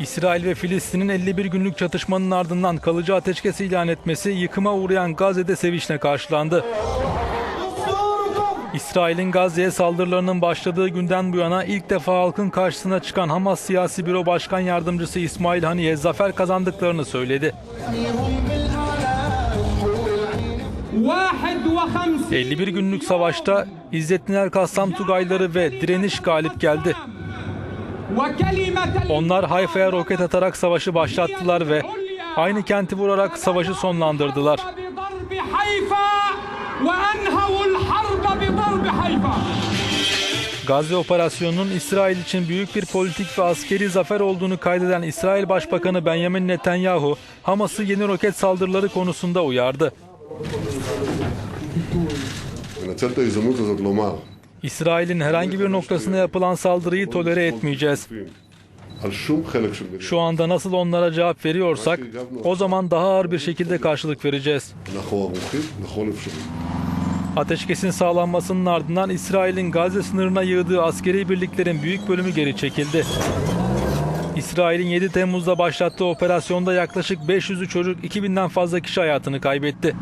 İsrail ve Filistin'in 51 günlük çatışmanın ardından kalıcı ateşkes ilan etmesi yıkıma uğrayan Gazze'de sevinçle karşılandı. İsrail'in Gazze'ye saldırılarının başladığı günden bu yana ilk defa halkın karşısına çıkan Hamas Siyasi Büro Başkan Yardımcısı İsmail Haniye zafer kazandıklarını söyledi. 51 günlük savaşta İzzettin El-Kassam Tugayları ve direniş galip geldi. Onlar Hayfa'ya roket atarak savaşı başlattılar ve aynı kenti vurarak savaşı sonlandırdılar. Gazze operasyonunun İsrail için büyük bir politik ve askeri zafer olduğunu kaydeden İsrail Başbakanı Benjamin Netanyahu, Hamas'ı yeni roket saldırıları konusunda uyardı. İsrail'in herhangi bir noktasına yapılan saldırıyı tolere etmeyeceğiz. Şu anda nasıl onlara cevap veriyorsak o zaman daha ağır bir şekilde karşılık vereceğiz. Ateşkesin sağlanmasının ardından İsrail'in Gazze sınırına yığdığı askeri birliklerin büyük bölümü geri çekildi. İsrail'in 7 Temmuz'da başlattığı operasyonda yaklaşık 500'ü çocuk 2000'den fazla kişi hayatını kaybetti.